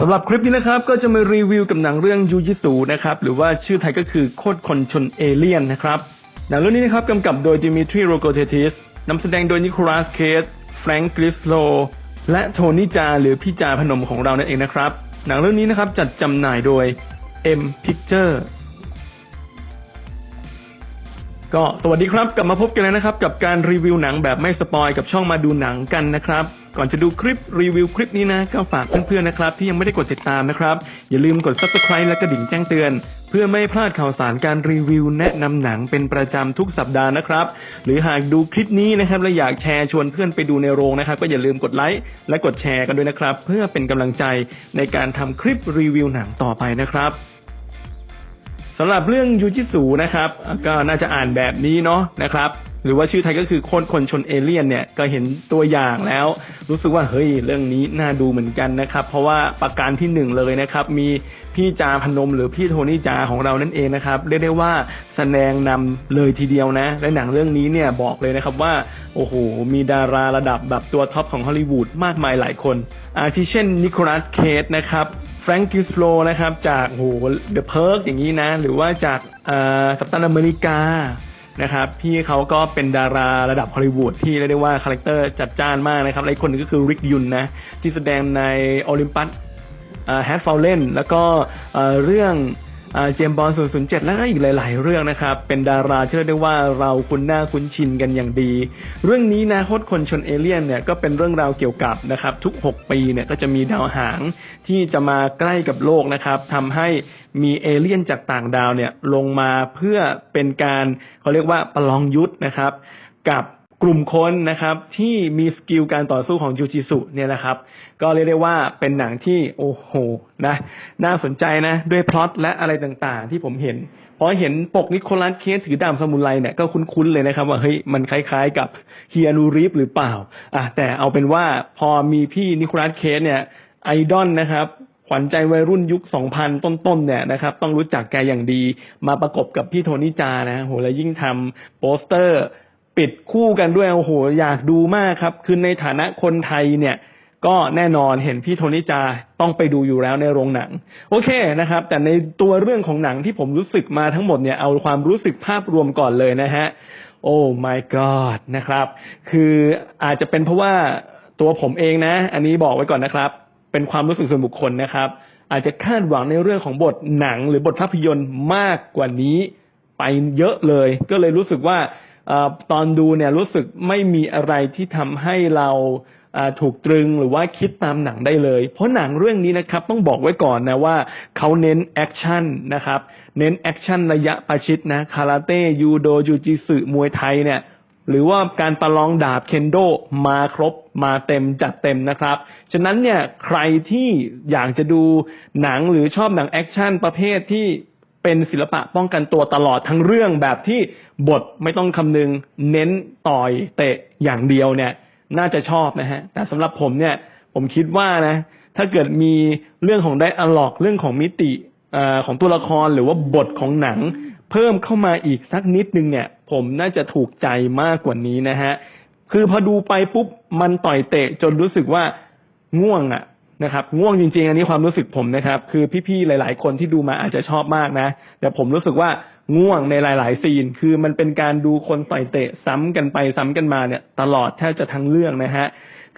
สำหรับคลิปนี้นะครับก็จะมารีวิวกับหนังเรื่องยูจิสูนะครับหรือว่าชื่อไทยก็คือโคตรคนชนเอเลี่ยนนะครับหนังเรื่องนี้นะครับกำกับโดยดิมิทรีโรโกเทติสนำแสดงโดยนิโคลัสเคสแฟรงค์กริสโลและโทนี่จาหรือพี่จาพนมของเรานั่นเองนะครับ หนังเรื่องนี้นะครับจัดจำหน่ายโดย M Picture ก็สวัสดีครับกลับมาพบกันแล้วนะครับ กับการรีวิวหนังแบบไม่สปอยกับช่องมาดูหนังกันนะครับ ก่อนจะดูคลิปรีวิวคลิปนี้นะก็ฝากเพื่อนๆนะครับที่ยังไม่ได้กดติดตามนะครับ อย่าลืมกด subscribe และกระดิ่งแจ้งเตือน เพื่อไม่พลาดข่าวสารการรีวิว แนะนำหนังเป็นประจำทุกสัปดาห์นะครับ หรือหากดูคลิปนี้นะครับและอยากแชร์ชวนเพื่อนไปดูในโรงนะครับ ก็อย่าลืมกดไลค์และกดแชร์กันด้วยนะครับ เพื่อเป็นกำลังใจในการทำคลิปรีวิวหนังต่อไปนะครับสำหรับเรื่องยูจิสูนะครับ ก็น่าจะอ่านแบบนี้เนาะนะครับ หรือว่าชื่อไทยก็คือโคนคนชนเอเลี่ยนเนี่ยก็เห็นตัวอย่างแล้ว รู้สึกว่าเฮ้ยเรื่องนี้น่าดูเหมือนกันนะครับ เพราะว่าประการที่หนึ่งเลยนะครับ มีพี่จาพนมหรือพี่โทนี่จาของเรานั่นเองนะครับเรียกได้ว่าแสดงนำเลยทีเดียวนะ และหนังเรื่องนี้เนี่ยบอกเลยนะครับว่าโอ้โหมีดาราระดับแบบตัวท็อปของฮอลลีวูดมากมายหลายคน อาทิเช่นนิโคลัสเคสนะครับแฟรงกิสโลนะครับจากโหเดอะเพิร์กอย่างนี้นะ หรือว่าจากสัปตันอเมริกา นะครับพี่เขาก็เป็นดาราระดับฮอลลีวูดที่เรียกได้ว่าคาแรคเตอร์จัดจ้านมากนะครับและอีกคนหนึงก็คือริกยุนนะที่แสดงในโอลิมปัสแฮตฟาวเลนแล้วก็เรื่อง เจมบอล007 แล้วก็อีกหลาย ๆ เรื่องนะครับ เป็นดาราที่เรียกได้ว่าเราคุ้นหน้าคุ้นชินกันอย่างดี เรื่องนี้นะโคตรคนชนเอเลี่ยนเนี่ยก็เป็นเรื่องราวเกี่ยวกับนะครับทุก 6 ปีเนี่ยก็จะมีดาวหางที่จะมาใกล้กับโลกนะครับทำให้มีเอเลี่ยนจากต่างดาวเนี่ยลงมาเพื่อเป็นการเขาเรียกว่าประลองยุทธนะครับ กับ กลุ่มคนนะครับที่มีสกิลการต่อสู้ของจูจิสุเนี่ยนะครับ ก็เรียกได้ว่าเป็นหนังที่โอ้โหนะน่าสนใจนะ ด้วยพล็อตและอะไรต่างๆ ที่ผมเห็นพอเห็นปกนิโคลัสเคสถือดาบสมุไรเนี่ยก็คุ้นๆเลยนะครับ ว่าเฮ้ยมันคล้ายๆกับเฮียนูรีฟหรือเปล่าอะแต่เอาเป็นว่าพอมีพี่นิโคลัสเคสเนี่ยไอดอลนะครับขวัญใจวัยรุ่นยุค 2000 ต้นๆ เนี่ยนะครับ ต้องรู้จักแกอย่างดี มาประกบกับพี่โทนี่จานะโหแล้วยิ่งทำโปสเตอร์ ปิดคู่กันด้วยโอ้โหอยากดูมากครับ คือในฐานะคนไทยเนี่ยก็แน่นอนเห็นพี่โทนี่จาต้องไปดูอยู่แล้วในโรงหนัง โอเคนะครับ แต่ในตัวเรื่องของหนังที่ผมรู้สึกมาทั้งหมดเนี่ยเอาความรู้สึกภาพรวมก่อนเลยนะฮะ โอ้ my god นะครับ คืออาจจะเป็นเพราะว่าตัวผมเองนะ อันนี้บอกไว้ก่อนนะครับ เป็นความรู้สึกส่วนบุคคลนะครับ อาจจะคาดหวังในเรื่องของบทหนังหรือบทภาพยนตร์มากกว่านี้ไปเยอะเลย ก็เลยรู้สึกว่า ตอนดูเนี่ยรู้สึกไม่มีอะไรที่ทำให้เราถูกตรึงหรือว่าคิดตามหนังได้เลย เพราะหนังเรื่องนี้นะครับต้องบอกไว้ก่อนนะว่าเขาเน้นแอคชั่นนะครับ เน้นแอคชั่นระยะประชิดนะคาราเต้ยูโดจูจิสึมวยไทยเนี่ยหรือว่าการประลองดาบเคนโดมาครบมาเต็มจัดเต็มนะครับ ฉะนั้นเนี่ยใครที่อยากจะดูหนังหรือชอบหนังแอคชั่นประเภทที่ เป็นศิลปะป้องกันตัวตลอดทั้งเรื่องแบบที่บทไม่ต้องคำนึงเน้นต่อยเตะอย่างเดียวเนี่ย น่าจะชอบนะฮะ แต่สำหรับผมเนี่ย ผมคิดว่านะ ถ้าเกิดมีเรื่องของไดอะล็อกเรื่องของมิติอของตัวละครหรือว่าบทของหนัง เพิ่มเข้ามาอีกสักนิดนึงเนี่ย ผมน่าจะถูกใจมากกว่านี้นะฮะ คือพอดูไปปุ๊บมันต่อยเตะจนรู้สึกว่าง่วงอะ นะครับง่วงจริง ๆ อันนี้ความรู้สึกผมนะครับ คือพี่ๆหลาย ๆ คนที่ดูมาอาจจะชอบมากนะ แต่ผมรู้สึกว่าง่วงในหลาย ๆ ซีน คือมันเป็นการดูคนต่อยเตะซ้ำกันไปซ้ำกันมาเนี่ย ตลอดแทบจะทั้งเรื่องนะฮะ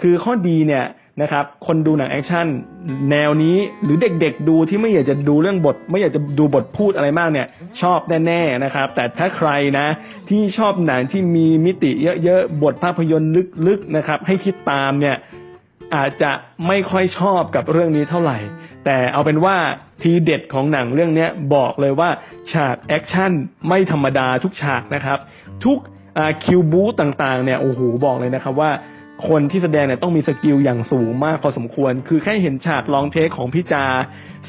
คือข้อดีเนี่ยนะครับ คนดูหนังแอคชั่นแนวนี้หรือเด็กๆดูที่ไม่อยากจะดูเรื่องบท ไม่อยากจะดูบทพูดอะไรมากเนี่ย ชอบแน่ๆนะครับ แต่ถ้าใครนะ ที่ชอบหนังที่มีมิติเยอะๆบทภาพยนตร์ลึกๆนะครับ ให้คิดตามเนี่ย อาจจะไม่ค่อยชอบกับเรื่องนี้เท่าไหร่ แต่เอาเป็นว่าทีเด็ดของหนังเรื่องนี้บอกเลยว่าฉากแอคชั่นไม่ธรรมดาทุกฉากนะครับ ทุกคิวบูต่างๆเนี่ยโอ้โหบอกเลยนะครับว่าคนที่แสดงเนี่ยต้องมีสกิลอย่างสูงมากพอสมควร คือแค่เห็นฉากลองเทคของพี่จา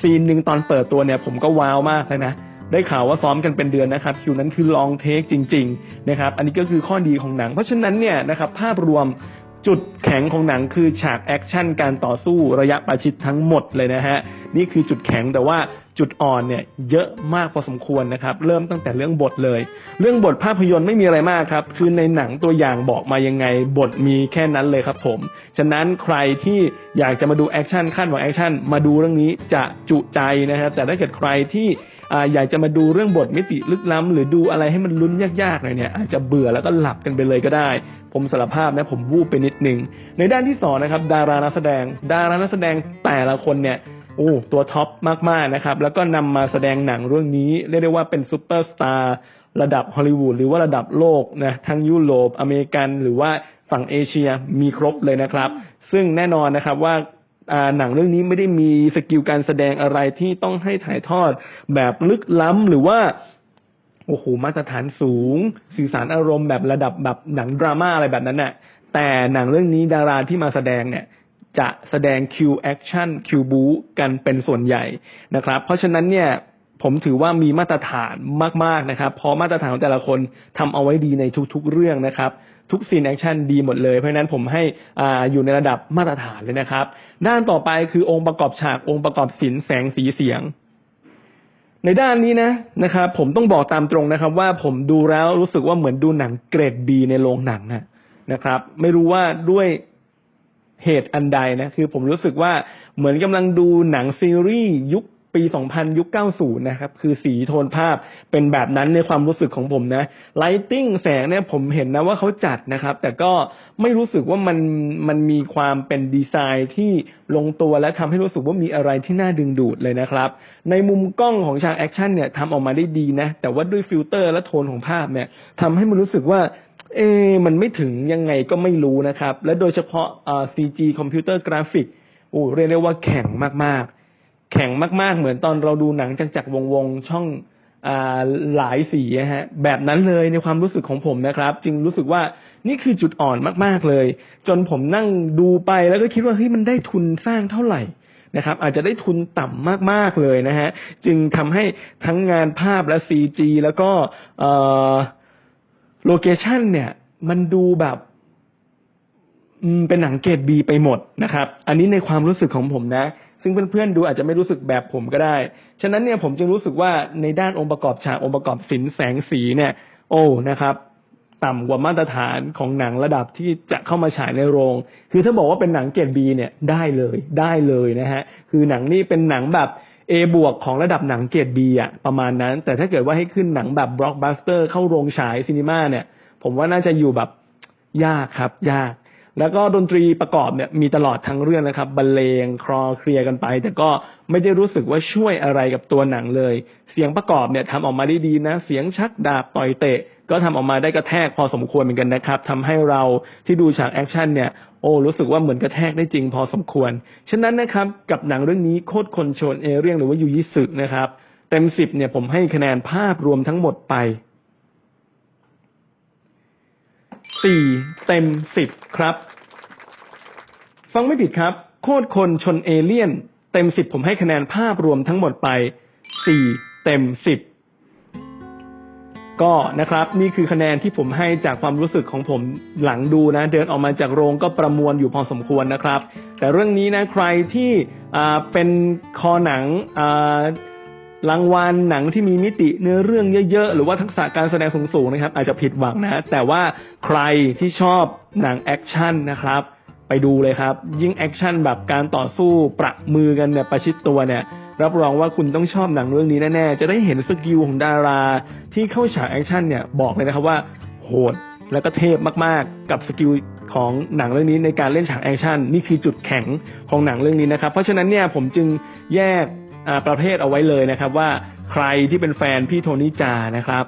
ซีนหนึ่งตอนเปิดตัวเนี่ยผมก็ว้าวมากเลยนะ ได้ข่าวว่าซ้อมกันเป็นเดือนนะครับ คิวนั้นคือลองเทคจริง ๆ นะครับ อันนี้ก็คือข้อดีของหนัง เพราะฉะนั้นเนี่ยนะครับภาพรวม จุดแข็งของหนังคือฉากแอคชั่นการต่อสู้ระยะประชิดทั้งหมดเลยนะฮะ นี่คือจุดแข็งแต่ว่าจุดอ่อนเนี่ยเยอะมากพอสมควรนะครับ เริ่มตั้งแต่เรื่องบทเลย เรื่องบทภาพยนตร์ไม่มีอะไรมากครับ คือในหนังตัวอย่างบอกมายังไงบทมีแค่นั้นเลยครับผม ฉะนั้นใครที่อยากจะมาดูแอคชั่นคาดหวังแอคชั่นมาดูเรื่องนี้จะจุใจนะครับแต่ถ้าเกิดใครที่ อาอยากจะมาดูเรื่องบทมิติลึกล้ำ หรือดูอะไรให้มันลุ้นยากๆหน่อยเนี่ยอาจจะเบื่อแล้วก็หลับกันไปเลยก็ได้ ผมสารภาพนะผมวูบไปนิดนึง ในด้านที่สองนะครับดารานักแสดง ดารานักแสดงแต่ละคนเนี่ยโอ้ตัวท็อปมากๆนะครับ แล้วก็นำมาแสดงหนังเรื่องนี้ เรียกได้ว่าเป็นซูเปอร์สตาร์ระดับฮอลลีวูดหรือว่าระดับโลกนะทั้งยุโรปอเมริกันหรือว่าฝั่งเอเชียมีครบเลยนะครับ ซึ่งแน่นอนนะครับว่า หนังเรื่องนี้ไม่ได้มีสกิลการแสดงอะไรที่ต้องให้ถ่ายทอดแบบลึกล้ำหรือว่าโอ้โหมาตรฐานสูง สื่อสารอารมณ์แบบระดับแบบหนังดราม่าอะไรแบบนั้นน่ะแต่หนังเรื่องนี้ดาราที่มาแสดงเนี่ยจะแสดงคิวแอคชั่นคิวบูกันเป็นส่วนใหญ่นะครับ เพราะฉะนั้นเนี่ย ผมถือว่ามีมาตรฐานมากๆนะครับเพราะมาตรฐานของแต่ละคนทำเอาไว้ดีในทุกๆเรื่องนะครับ ทุกซีนแอคชั่นดีหมดเลย เพราะนั้นผมให้ออยู่ในระดับมาตรฐานเลยนะครับ ด้านต่อไปคือองค์ประกอบฉากองค์ประกอบศิลป์แสงสีเสียง ในด้านนี้นะนะครับ ผมต้องบอกตามตรงนะครับ ว่าผมดูแล้วรู้สึกว่าเหมือนดูหนังเกรดบีในโรงหนังอะนะครับ ไม่รู้ว่าด้วยเหตุอันใดนะคือผมรู้สึกว่าเหมือนกำลังดูหนังซีรีส์ยุค ปี 2000 ยุค 90 นะครับ คือสีโทนภาพเป็นแบบนั้นในความรู้สึกของผมนะไลติ้งแสงเนี่ยผมเห็นนะว่าเขาจัดนะครับ แต่ก็ไม่รู้สึกว่ามันมันมีความเป็นดีไซน์ที่ลงตัวและทำให้รู้สึกว่ามีอะไรที่น่าดึงดูดเลยนะครับ ในมุมกล้องของฉากแอคชั่นเนี่ยทำออกมาได้ดีนะ แต่ว่าด้วยฟิลเตอร์และโทนของภาพเนี่ยทำให้มันรู้สึกว่าเอ๊ะมันไม่ถึงยังไงก็ไม่รู้นะครับ และโดยเฉพาะอ่า CG คอมพิวเตอร์กราฟิกโอ้เรียกได้ว่าแข็งมากๆ แข็งมากๆ เหมือนตอนเราดูหนังจักรจักรวงวงๆช่องอหลายสีฮะแบบนั้นเลยในความรู้สึกของผมนะครับ จึงรู้สึกว่านี่คือจุดอ่อนมากๆเลย จนผมนั่งดูไปแล้วก็คิดว่าเฮ้ยมันได้ทุนสร้างเท่าไหร่นะครับ อาจจะได้ทุนต่ำมากๆเลยนะฮะจึงทำให้ทั้งงานภาพและ CG แล้วก็โลเคชันเนี่ย มันดูแบบเป็นหนังเกรดบีไปหมดนะครับ อันนี้ในความรู้สึกของผมนะ ซึ่งเพื่อนๆดูอาจจะไม่รู้สึกแบบผมก็ได้ ฉะนั้นเนี่ยผมจึงรู้สึกว่าในด้านองค์ประกอบฉากองค์ประกอบศิลป์แสงสีเนี่ย โอ้นะครับ ต่ำกว่ามาตรฐานของหนังระดับที่จะเข้ามาฉายในโรง คือถ้าบอกว่าเป็นหนังเกรดบีเนี่ยได้เลยได้เลยนะฮะคือหนังนี่เป็นหนังแบบ A บวกของระดับหนังเกรดบีอะประมาณนั้น แต่ถ้าเกิดว่าให้ขึ้นหนังแบบบล็อกบัสเตอร์เข้าโรงฉายซีนีมาเนี่ย ผมว่าน่าจะอยู่แบบยากครับ ยาก แล้วก็ดนตรีประกอบเนี่ยมีตลอดทั้งเรื่องนะครับบรรเลงคลอเคลียร์กันไป แต่ก็ไม่ได้รู้สึกว่าช่วยอะไรกับตัวหนังเลย เสียงประกอบเนี่ยทำออกมาได้ดีนะ เสียงชักดาบต่อยเตะ ก็ทำออกมาได้กระแทกพอสมควรเหมือนกันนะครับทำให้เราที่ดูฉากแอคชั่นเนี่ยโอ้รู้สึกว่าเหมือนกระแทกได้จริงพอสมควร ฉะนั้นนะครับกับหนังเรื่องนี้โคตรคนชนเอเรียงหรือว่ายูยิสึนะครับ เต็มสิบเนี่ยผมให้คะแนนภาพรวมทั้งหมดไป สี่เต็มสิบครับ ฟังไม่ผิดครับ โคตรคนชนเอเลี่ยน เต็มสิบผมให้คะแนนภาพรวมทั้งหมดไปสี่เต็มสิบก็นะครับนี่คือคะแนนที่ผมให้จากความรู้สึกของผมหลังดูนะ เดินออกมาจากโรงก็ประมวลอยู่พอสมควรนะครับ แต่เรื่องนี้นะใครที่เป็นคอหนังอ รางวัลหนังที่มีมิติเนื้อเรื่องเยอะๆ หรือว่าทักษะการแสดงสูงๆนะครับ อาจจะผิดหวังนะแต่ว่าใครที่ชอบหนังแอคชั่นนะครับ ไปดูเลยครับ ยิ่งแอคชั่นแบบการต่อสู้ประมือกันเนี่ยประชิดตัวเนี่ยรับรองว่าคุณต้องชอบหนังเรื่องนี้แน่ๆ จะได้เห็นสกิลของดารา ที่เข้าฉากแอคชั่นเนี่ยบอกเลยนะครับว่าโหดแล้วก็เทพมากๆ กับสกิลของหนังเรื่องนี้ในการเล่นฉากแอคชั่นนี่คือจุดแข็งของหนังเรื่องนี้นะครับ เพราะฉะนั้นเนี่ยผมจึงแยก ประเภทเอาไว้เลยนะครับ ว่าใครที่เป็นแฟนพี่โทนี่จานะครับ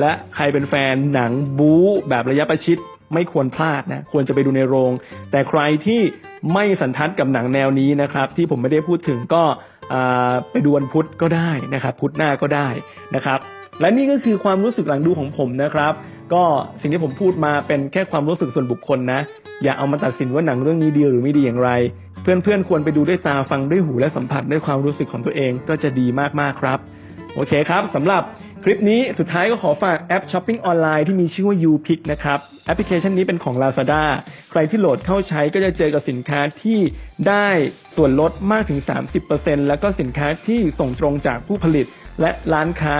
และใครเป็นแฟนหนังบู๊แบบระยะประชิดไม่ควรพลาดนะควรจะไปดูในโรง แต่ใครที่ไม่สันทัดกับหนังแนวนี้นะครับ ที่ผมไม่ได้พูดถึงก็ไปดูวันพุธก็ได้นะครับ พุธหน้าก็ได้นะครับ และนี่ก็คือความรู้สึกหลังดูของผมนะครับ ก็สิ่งที่ผมพูดมาเป็นแค่ความรู้สึกส่วนบุคคลนะ อย่าเอามาตัดสินว่าหนังเรื่องนี้ดีหรือไม่ดีอย่างไร เพื่อนๆควรไปดูด้วยตาฟังด้วยหูและสัมผัสด้วยความรู้สึกของตัวเองก็จะดีมากๆครับ โอเคครับสำหรับคลิปนี้สุดท้ายก็ขอฝากแอปช้อปปิ้งออนไลน์ที่มีชื่อว่า YouPick นะครับ แอปพลิเคชันนี้เป็นของ Lazada ใครที่โหลดเข้าใช้ก็จะเจอกับสินค้าที่ได้ส่วนลดมากถึง 30%แล้วก็สินค้าที่ส่งตรงจากผู้ผลิต และร้านค้า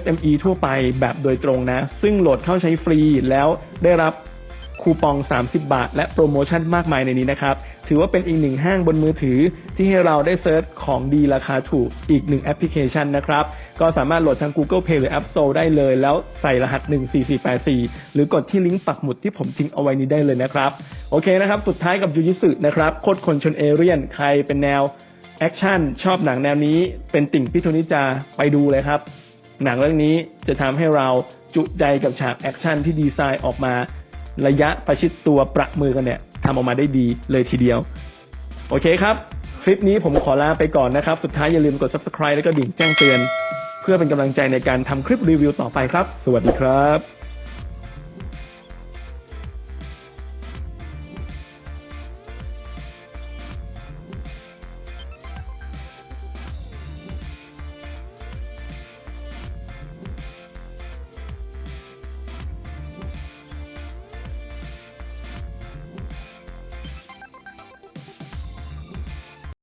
SME ทั่วไปแบบโดยตรงนะ ซึ่งโหลดเข้าใช้ฟรีแล้วได้รับ คูปอง 30 บาท และโปรโมชั่นมากมายในนี้นะครับ ถือว่าเป็นอีกหนึ่งห้างบนมือถือ ที่ให้เราได้เซิร์ชของดีราคาถูกอีกหนึ่งแอปพลิเคชันนะครับ ก็สามารถโหลดทาง Google Play หรือ App Store ได้เลย แล้วใส่รหัส 14484 หรือกดที่ลิงก์ปักหมุดที่ผมทิ้งเอาไว้นี้ได้เลยนะครับ โอเคนะครับ สุดท้ายกับยูยิสึนะครับโคตรคนชนเอเรียน ใครเป็นแนวแอคชั่นชอบหนังแนวนี้ เป็นติ่งพิทุนิจาไปดูเลยครับหนังเรื่องนี้จะทำให้เราจุใจกับฉากแอคชั่นที่ดีไซน์ออกมา ระยะประชิดตัวประมือกันเนี่ยทำออกมาได้ดีเลยทีเดียว โอเคครับ คลิปนี้ผมขอลาไปก่อนนะครับ สุดท้ายอย่าลืมกด subscribe แล้วก็ดิ่งแจ้งเตือน เพื่อเป็นกำลังใจในการทำคลิปรีวิวต่อไปครับ สวัสดีครับ